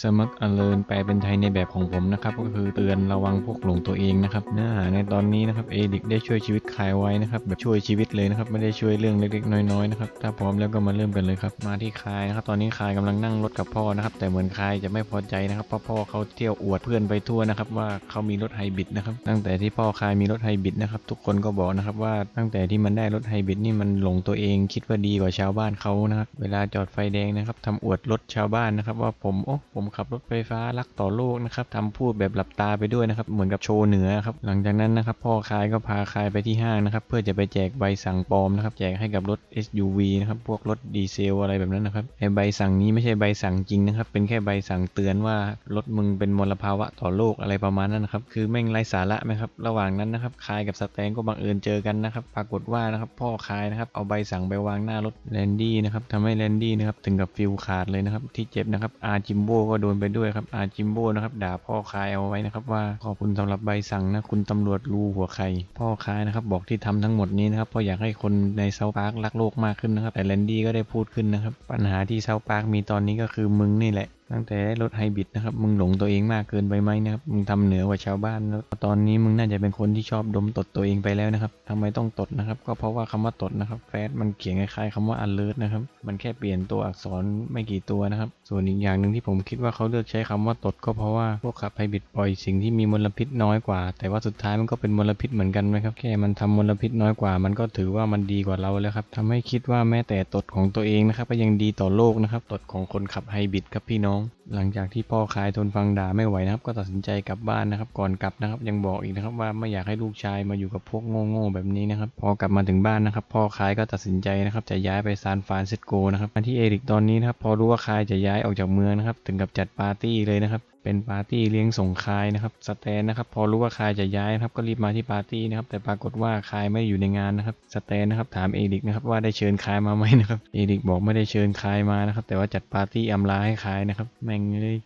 สมัครอเลินแปลเป็นไทยในแบบของผมนะครับก็คือเตือนระวังพวกหลงตัวเองนะครับเนื้อหาในตอนนี้นะครับเอดิกได้ช่วยชีวิตคายไว้นะครับแบบช่วยชีวิตเลยนะครับไม่ได้ช่วยเรื่องเล็กๆน้อยๆนะครับถ้าพร้อมแล้วก็มาเริ่มกันเลยครับมาที่คายนะครับตอนนี้คายกำลังนั่งรถกับพ่อนะครับแต่เหมือนคายจะไม่พอใจนะครับเพราะพ่อเขาเที่ยวอวดเพื่อนไปทั่วนะครับว่าเขามีรถไฮบริดนะครับตั้งแต่ที่พ่อคายมีรถไฮบริดนะครับทุกคนก็บอกนะครับว่าตั้งแต่ที่มันได้รถไฮบริดนี่มันหลงตัวเองคิดว่าดีกว่าชาวบ้านเขานะครับเวลาจอดไฟแดงนะครับทำอวดรถชาวบ้านนะครับว่าผมโอ้ผมขับรถไฟฟ้ารักต่อโลกนะครับทำพูดแบบหลับตาไปด้วยนะครับ เหมือนกับโชว์เหนือครับ หลังจากนั้นนะครับ พ่อคายก็พาคายไปที่ห้างนะครับ เพื่อจะไปแจกใบสั่งปลอมนะครับ แจกให้กับรถ SUV นะครับ พวกรถดีเซลอะไรแบบนั้นนะครับ ไอใบสั่งนี้ไม่ใช่ใบสั่งจริงนะครับ เป็นแค่ใบสั่งเตือนว่ารถมึงเป็นมลภาวะต่อโลกอะไรประมาณนั้นนะครับ คือแม่งไร้สาระไหมครับ ระหว่างนั้นนะครับ คายกับสแตนก็บังเอิญเจอกันนะครับ ปรากฏว่านะครับ พ่อคายนะครับ เอาใบสั่งไปวางหน้ารถแลนดี้นะครับทำให้แลนดี้นะครับ ถึงกับฟิลขาดเลยนะครับ ที่เจ็บนะครับ อาจิมโบกโดนไปด้วยครับอาจิมโบนะครับด่าพ่อคายเอาไว้นะครับว่าขอบคุณสำหรับใบสั่งนะคุณตำรวจรูหัวใครพ่อคายนะครับบอกที่ทำทั้งหมดนี้นะครับเพราะอยากให้คนในเซาท์พาร์ครักโลกมากขึ้นนะครับแต่แลนดี้ก็ได้พูดขึ้นนะครับปัญหาที่เซาท์พาร์คมีตอนนี้ก็คือมึงนี่แหละ ตั้งแต่ได้รถไฮบริดนะครับ มึงหลงตัวเองมากเกินไปไหมนะครับ มึงทำเหนือกว่าชาวบ้านแล้วตอนนี้มึงน่าจะเป็นคนที่ชอบดมตดตัวเองไปแล้วนะครับทำไมต้องตดนะครับ ก็เพราะว่าคำว่าตดนะครับแฟตมันเขียนคล้ายๆคำว่า alert นะครับ มันแค่เปลี่ยนตัวอักษรไม่กี่ตัวนะครับ ส่วนอีกอย่างหนึ่งที่ผมคิดว่าเขาเลือกใช้คำว่าตดก็เพราะว่าพวกขับไฮบริดปล่อยสิ่งที่มีมลพิษน้อยกว่า แต่ว่าสุดท้ายมันก็เป็นมลพิษเหมือนกันไหมครับ แค่มันทำมลพิษน้อยกว่า มันก็ถือว่ามันดีกว่าเราแล้วครับทำให้คิดว่าแม้แต่ตดของตัวเองนะครับก็ยังดีต่อโลกนะครับตดของคนขับไฮบริดครับพี่น้อง long หลังจากที่พ่อคายทนฟังด่าไม่ไหวนะครับ ก็ตัดสินใจกลับบ้านนะครับ ก่อนกลับนะครับ ยังบอกอีกนะครับว่าไม่อยากให้ลูกชายมาอยู่กับพวกโง่ๆแบบนี้นะครับ พอกลับมาถึงบ้านนะครับ พ่อคายก็ตัดสินใจนะครับจะย้ายไปซานฟรานซิสโกนะครับมาที่เอริกตอนนี้นะครับพอรู้ว่าคายจะย้ายออกจากเมืองนะครับ ถึงกับจัดปาร์ตี้เลยนะครับเป็นปาร์ตี้เลี้ยงส่งคายนะครับสแตนนะครับ พอรู้ว่าคายจะย้ายนะครับ ก็รีบมาที่ปาร์ตี้นะครับ แต่ปรากฏว่าคายไม่อยู่ในงานนะครับสแตนนะครับ ถามเอริกนะครับว่าได้เชิญคายมาไหมนะครับ เอริกบอกไม่ได้เชิญคายมานะครับ แต่ว่าจัดปาร์ตี้อำลาให้คายนะครับแม่งเลย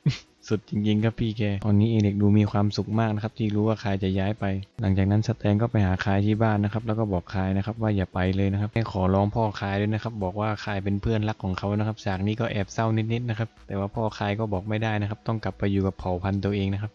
สุดจริงๆครับพี่แก ตอนนี้เอเด็กดูมีความสุขมากนะครับที่รู้ว่าคายจะย้ายไป หลังจากนั้นสแตนก็ไปหาคายที่บ้านนะครับ แล้วก็บอกคายนะครับว่าอย่าไปเลยนะครับแค่ขอร้องพ่อคายด้วยนะครับ บอกว่าคายเป็นเพื่อนรักของเขานะครับฉากนี้ก็แอบเศร้านิดๆนะครับ แต่ว่าพ่อคายก็บอกไม่ได้นะครับ ต้องกลับไปอยู่กับเผ่าพันธุ์ตัวเองนะครับ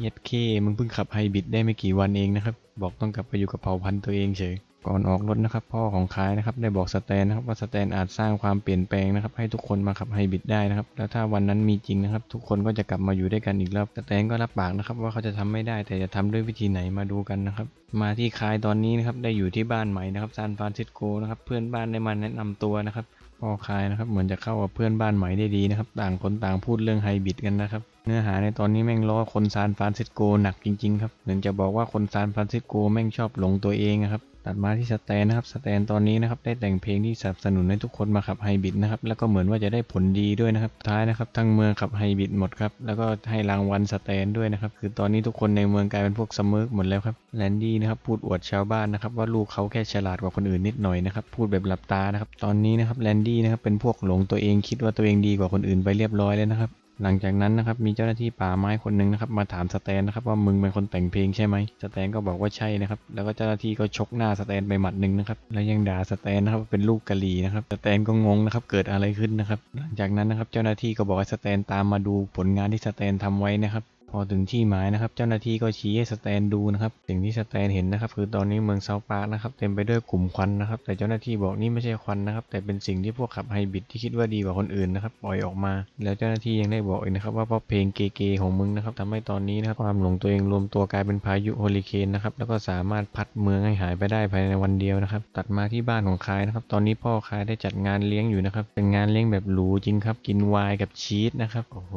เย็ดเคมึงเพิ่งขับไฮบิดได้ไม่กี่วันเองนะครับ บอกต้องกลับไปอยู่กับเผ่าพันธุ์ตัวเองเฉย ก่อนออกรถนะครับพ่อของคายนะครับได้บอกสแตนนะครับว่าสแตนอาจสร้างความเปลี่ยนแปลงนะครับให้ทุกคนมาขับไฮบริดได้นะครับแล้วถ้าวันนั้นมีจริงนะครับทุกคนก็จะกลับมาอยู่ด้วยกันอีกรอบสแตนก็รับปากนะครับว่าเขาจะทำไม่ได้แต่จะทำด้วยวิธีไหนมาดูกันนะครับมาที่คายตอนนี้นะครับได้อยู่ที่บ้านใหม่นะครับซานฟรานซิสโกนะครับเพื่อนบ้านได้มาแนะนำตัวนะครับพ่อคายนะครับเหมือนจะเข้ากับเพื่อนบ้านใหม่ได้ดีนะครับต่างคนต่างพูดเรื่องไฮบริดกันนะครับเนื้อหาในตอนนี้แม่งล้อคนซานฟรานซิสโกหนักจริงๆครับเหมือนจะบอกว่าคนซานฟรานซิสโกแม่งชอบหลงตัวเองครับตัดมาที่สแตนนะครับสแตนตอนนี้นะครับได้แต่งเพลงที่สนับสนุนให้ทุกคนมาขับไฮบิดนะครับแล้วก็เหมือนว่าจะได้ผลดีด้วยนะครับท้ายนะครับทั้งเมืองขับไฮบิดหมดครับแล้วก็ให้รางวัลสแตนด้วยนะครับคือตอนนี้ทุกคนในเมืองกลายเป็นพวกสมิร์กหมดแล้วครับแลนดี้นะครับพูดอวดชาวบ้านนะครับว่าลูกเขาแค่ฉลาดกว่าคนอื่นนิดหน่อยนะครับพูดแบบหลับตานะครับตอนนี้นะครับแลนดี้นะครับเป็นพวกหลงตัวเองคิดว่าตัวเองดีกว่าคนอื่นไปเรียบร้อยแล้วนะครับ หลังจากนั้นนะครับมีเจ้าหน้าที่ป่าไม้คนหนึ่งนะครับมาถามสแตนนะครับว่ามึงเป็นคนแต่งเพลงใช่ไหมสแตนก็บอกว่าใช่นะครับแล้วก็เจ้าหน้าที่ก็ชกหน้าสแตนไปหมัดหนึ่งนะครับแล้วยังด่าสแตนนะครับเป็นลูกกะหรี่นะครับสแตนก็งงนะครับเกิดอะไรขึ้นนะครับหลังจากนั้นนะครับเจ้าหน้าที่ก็บอกให้สแตนตามมาดูผลงานที่สแตนทำไว้นะครับ พอถึงที่หมายนะครับ เจ้าหน้าที่ก็ชี้ให้สแตนดูนะครับ สิ่งที่สแตนเห็นนะครับ คือตอนนี้เมืองเซาปาร์คนะครับเต็มไปด้วยกลุ่มควันนะครับ แต่เจ้าหน้าที่บอกนี่ไม่ใช่ควันนะครับ แต่เป็นสิ่งที่พวกขับไฮบริดที่คิดว่าดีกว่าคนอื่นนะครับปล่อยออกมา แล้วเจ้าหน้าที่ยังได้บอกอีกนะครับว่าเพราะเพลงเกๆของมึงนะครับทำให้ตอนนี้นะครับความหลงตัวเองรวมตัวกลายเป็นพายุโฮลิเคนนะครับแล้วก็สามารถพัดเมืองให้หายไปได้ภายในวันเดียวนะครับตัดมาที่บ้านของคายนะครับตอนนี้พ่อคายได้จัดงานเลี้ยงอยู่นะครับเป็นงานเลี้ยงแบบหรูจริงครับกินไวน์กับชีสนะครับโอ้โห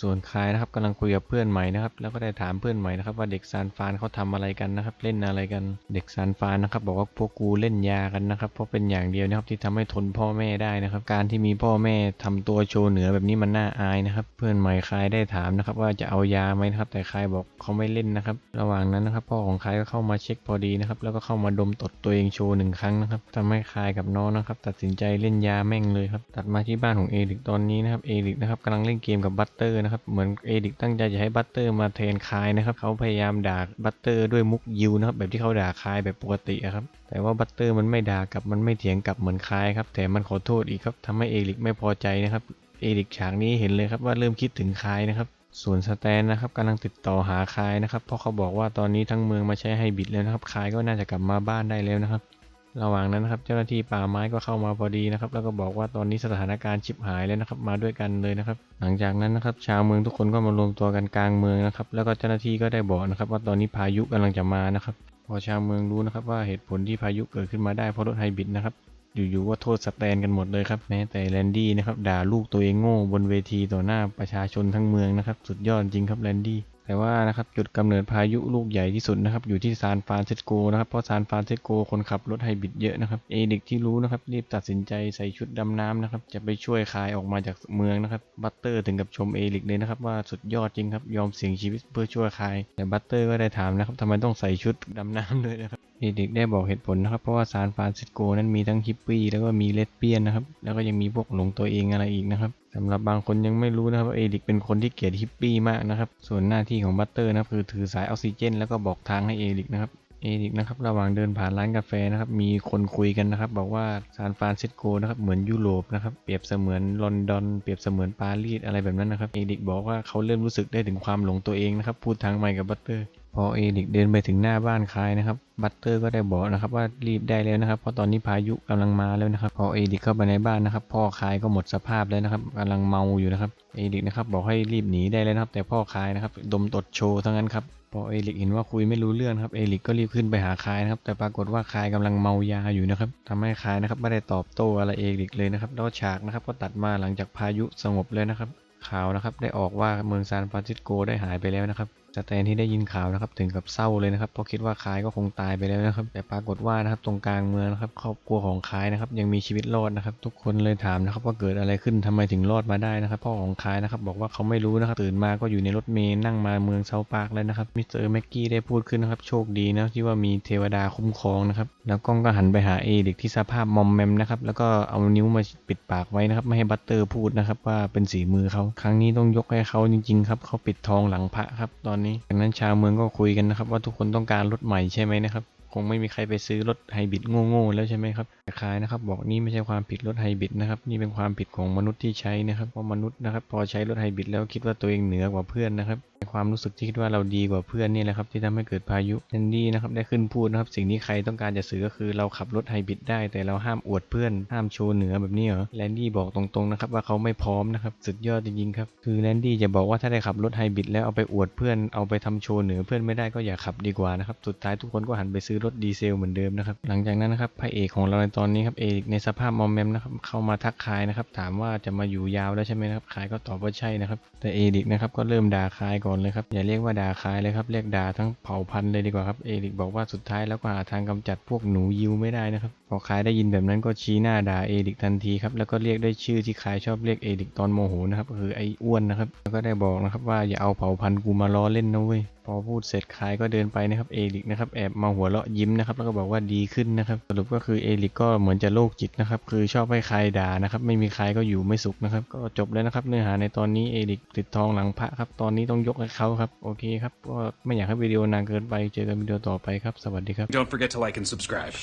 ส่วนคายนะครับกำลังคุยกับเพื่อนใหม่นะครับ แล้วก็ได้ถามเพื่อนใหม่นะครับว่าเด็กซานฟานเขาทำอะไรกันนะครับ เล่นอะไรกัน เด็กซานฟานนะครับ บอกว่าพวกกูเล่นยากันนะครับ เพราะเป็นอย่างเดียวนะครับที่ทำให้ทนพ่อแม่ได้นะครับ การที่มีพ่อแม่ทำตัวโชว์เหนือแบบนี้มันน่าอายนะครับ เพื่อนใหม่คายได้ถามนะครับ ว่าจะเอายาไหมนะครับ แต่คายบอกเขาไม่เล่นนะครับ ระหว่างนั้นนะครับ พ่อของคายก็เข้ามาเช็คพอดีนะครับ แล้วก็เข้ามาดมตดตัวเองโชว์หนึ่งครั้งนะครับทำให้คายกับน้องนะครับ ตัดสินใจเล่นยาแม่งเลยครับ ตัดมาที่บ้านของเอริกตอนนี้นะครับ เอริกนะครับกำลังเล่นเกมกับบัตเตอร์นะครับ เหมือนเอริกตั้งใจจะให้บัตเตอร์มาแทนคายนะครับเขาพยายามด่าบัตเตอร์ด้วยมุกยิวนะครับแบบที่เขาด่าคายแบบปกติครับแต่ว่าบัตเตอร์มันไม่ด่ากลับมันไม่เถียงกลับเหมือนคายครับแต่มันขอโทษอีกครับทำให้เอริกไม่พอใจนะครับเอริกฉากนี้เห็นเลยครับว่าเริ่มคิดถึงคายนะครับส่วนสแตนนะครับกำลังติดต่อหาคายนะครับเพราะเขาบอกว่าตอนนี้ทั้งเมืองมาใช้ไฮบิดแล้วนะครับคายก็น่าจะกลับมาบ้านได้แล้วนะครับ ระหว่างนั้นนะครับเจ้าหน้าที่ป่าไม้ก็เข้ามาพอดีนะครับ แล้วก็บอกว่าตอนนี้สถานการณ์ชิบหายแล้วนะครับมาด้วยกันเลยนะครับ หลังจากนั้นนะครับ ชาวเมืองทุกคนก็มารวมตัวกันกลางเมืองนะครับ แล้วก็เจ้าหน้าที่ก็ได้บอกนะครับ ว่าตอนนี้พายุกำลังจะมานะครับ พอชาวเมืองรู้นะครับว่าเหตุผลที่พายุเกิดขึ้นมาได้เพราะรถไฮบริดนะครับอยู่ๆว่าโทษสแตนกันหมดเลยครับแม้แต่แลนดี้นะครับด่าลูกตัวเองโง่บนเวทีต่อหน้าประชาชนทั้งเมืองนะครับ สุดยอดจริงครับแลนดี้ แต่ว่านะครับจุดกำเนิดพายุลูกใหญ่ที่สุดนะครับอยู่ที่ซานฟรานซิสโกนะครับเพราะซานฟรานซิสโกคนขับรถไฮบริดเยอะนะครับเอเด็กที่รู้นะครับรีบตัดสินใจใส่ชุดดำน้ำนะครับจะไปช่วยคายออกมาจากเมืองนะครับบัตเตอร์ถึงกับชมเอริกเลยนะครับว่าสุดยอดจริงครับยอมเสี่ยงชีวิตเพื่อช่วยคายแต่บัตเตอร์ก็ได้ถามนะครับทำไมต้องใส่ชุดดำน้ำเลยนะครับ เอเด็กได้บอกเหตุผลนะครับ เพราะว่าซานฟรานซิสโกนั้นมีทั้งฮิปปี้แล้วก็มีเลสเบี้ยนนะครับ แล้วก็ยังมีพวกหลงตัวเองอะไรอีกนะครับสำหรับบางคนยังไม่รู้นะครับว่าเอริกเป็นคนที่เกลียดฮิปปี้มากนะครับ ส่วนหน้าที่ของบัตเตอร์นะครับคือถือสายออกซิเจน แล้วก็บอกทางให้เอริกนะครับเอริกนะครับระหว่างเดินผ่านร้านกาแฟนะครับมีคนคุยกันนะครับ บอกว่าซานฟรานซิสโกนะครับเหมือนยุโรปนะครับเปรียบเสมือนลอนดอนเปรียบเสมือนปารีสอะไรแบบนั้นนะครับเอริกบอกว่าเขาเริ่มรู้สึกได้ถึงความหลงตัวเองนะครับพูดทางใหม่กับบัตเตอร์ พอเอริกเดินไปถึงหน้าบ้านคายนะครับ บัตเตอร์ก็ได้บอกนะครับว่ารีบได้แล้วนะครับ เพราะตอนนี้พายุกำลังมาแล้วนะครับ พอเอริกเข้าไปในบ้านนะครับ พ่อคายก็หมดสภาพแล้วนะครับกำลังเมาอยู่นะครับ เอริกนะครับบอกให้รีบหนีได้แล้วนะครับ แต่พ่อคายนะครับดมตดโชว์ทั้งนั้นครับ พอเอริกเห็นว่าคุยไม่รู้เรื่องครับ เอริกก็รีบขึ้นไปหาคายนะครับ แต่ปรากฏว่าคายกำลังเมายาอยู่นะครับทำให้คายนะครับไม่ได้ตอบโต้อะไรเอริกเลยนะครับ แล้วฉากนะครับก็ตัดมาหลังจากพายุสงบเลยนะครับข่าวนะครับได้ออกว่าเมืองซานฟรานซิสโกได้หายไปแล้วนะครับสแตนที่ได้ยินข่าวนะครับถึงกับเศร้าเลยนะครับเพราะคิดว่าคายก็คงตายไปแล้วนะครับ แต่ปรากฏว่านะครับตรงกลางเมืองนะครับครอบครัวของคายนะครับยังมีชีวิตรอดนะครับ ทุกคนเลยถามนะครับว่าเกิดอะไรขึ้นทำไมถึงรอดมาได้นะครับพ่อของคายนะครับบอกว่าเขาไม่รู้นะครับตื่นมาก็อยู่ในรถเมล์นั่งมาเมืองเซาปากแล้วนะครับมิสเตอร์แม็กกี้ได้พูดขึ้นนะครับโชคดีนะที่ว่ามีเทวดาคุ้มครองนะครับแล้วกล้องก็หันไปหาเอเด็กที่สภาพมอมแมมนะครับแล้วก็เอานิ้วมาปิดปากไว้นะครับไม่ให้บัตเตอร์พูดนะครับว่าเป็นสีมือเขาครั้งนี้ต้องยกให้เขาจริงๆครับเขาปิดทองหลังพระครับตอนนี้ดังนั้นชาวเมืองก็คุยกันนะครับ ว่าทุกคนต้องการรถใหม่ใช่ไหมนะครับ คงไม่มีใครไปซื้อรถไฮบริดโง่ๆแล้วใช่ไหมครับแต่คายนะครับ บอกนี่ไม่ใช่ความผิดรถไฮบริดนะครับ นี่เป็นความผิดของมนุษย์ที่ใช้นะครับเพราะมนุษย์นะครับ พอใช้รถไฮบริดแล้วคิดว่าตัวเองเหนือกว่าเพื่อนนะครับในความรู้สึกที่คิดว่าเราดีกว่าเพื่อนนี่แหละครับ ที่ทำให้เกิดพายุแอนดี้นะครับได้ขึ้นพูดนะครับ สิ่งที่ใครต้องการจะสื่อก็คือเราขับรถไฮบริดได้ แต่เราห้ามอวดเพื่อน ห้ามโชว์เหนือแบบนี้เหรอแลนดี้บอกตรงๆนะครับว่าเขาไม่พร้อมนะครับสุดยอดจริงๆครับคือแลนดี้จะบอกว่าถ้าได้ขับรถไฮบริดแล้วเอาไปอวดเพื่อนเอาไปทำโชว์เหนือเพื่อนไม่ได้ก็อย่าขับดีกว่านะครับสุดท้ายทุกคนก็หันไปซื้อรถดีเซลเหมือนเดิมนะครับ หลังจากนั้นนะครับพระเอกของเราในตอนนี้ครับเอกในสภาพมอมแมมนะครับเข้ามาทักคายนะครับ ถามว่าจะมาอยู่ยาวแล้วใช่ไหมครับคายก็ตอบว่าใช่นะครับ แต่เอริกนะครับก็เริ่มด่าคายก่อนเลยครับอย่าเรียกว่าด่าคายเลยครับเรียกด่าทั้งเผ่าพันธุ์เลยดีกว่าครับเอริกบอกว่าสุดท้ายแล้วก็หาทางกำจัดพวกหนูยิวไม่ได้นะครับพอคายได้ยินแบบนั้นก็ชี้หน้าด่าเอริกทันทีครับแล้วก็เรียกด้วยชื่อที่คายชอบเรียกเอริกตอนโมโหนะครับคือไอ้อ้วนนะครับแล้วก็ได้บอกนะครับว่าอย่าเอาเผ่าพันธุ์กูมาล้อเล่นนะเว้ย พอพูดเสร็จคายก็เดินไปนะครับเอริกนะครับแอบมาหัวเราะยิ้มนะครับแล้วก็บอกว่าดีขึ้นนะครับสรุปก็คือเอริกก็เหมือนจะโรคจิตนะครับคือชอบให้ใครด่านะครับไม่มีใครก็อยู่ไม่สุขนะครับก็จบแล้วนะครับเนื้อหาในตอนนี้เอริกติดทองหลังพระครับตอนนี้ต้องยกให้เขาครับโอเคครับก็ไม่อยากให้วิดีโอนานเกินไปเจอกันวิดีโอต่อไปครับสวัสดีครับ Don't forget to like and subscribe.